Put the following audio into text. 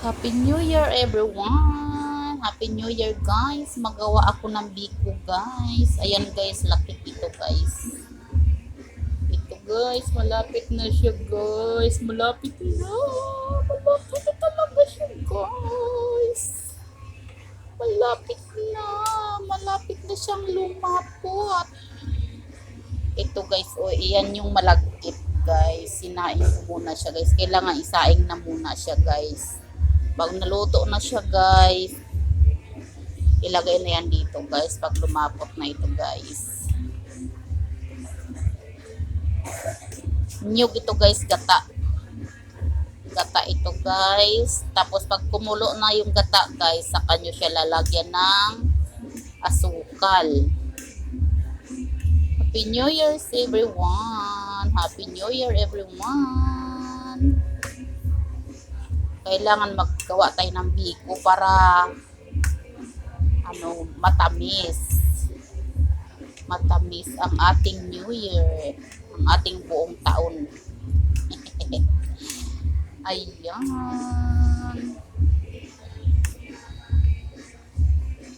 Happy New Year everyone! Happy New Year guys! Magawa ako ng biko guys. Ayan guys, laki ito guys. Ito guys, malapit na siya guys. Malapit na. Malapit na talaga siya guys. Malapit na. Malapit na siyang lumapot. Ito guys, o iyan yung malagkit guys. Sinaing ko muna siya guys. Kailangan isaing na muna siya guys. Pag naluto na siya guys, ilagay na yan dito guys. Pag lumapot na ito guys. Nyug ito guys, gata. Gata ito guys. Tapos pag kumulo na yung gata guys, saka nyo siya lalagyan ng asukal. Happy New Year everyone! Happy New Year everyone! Kailangan maggawa tayo ng biko para ano, matamis. Matamis ang ating New Year. Ang ating buong taon. Ayan.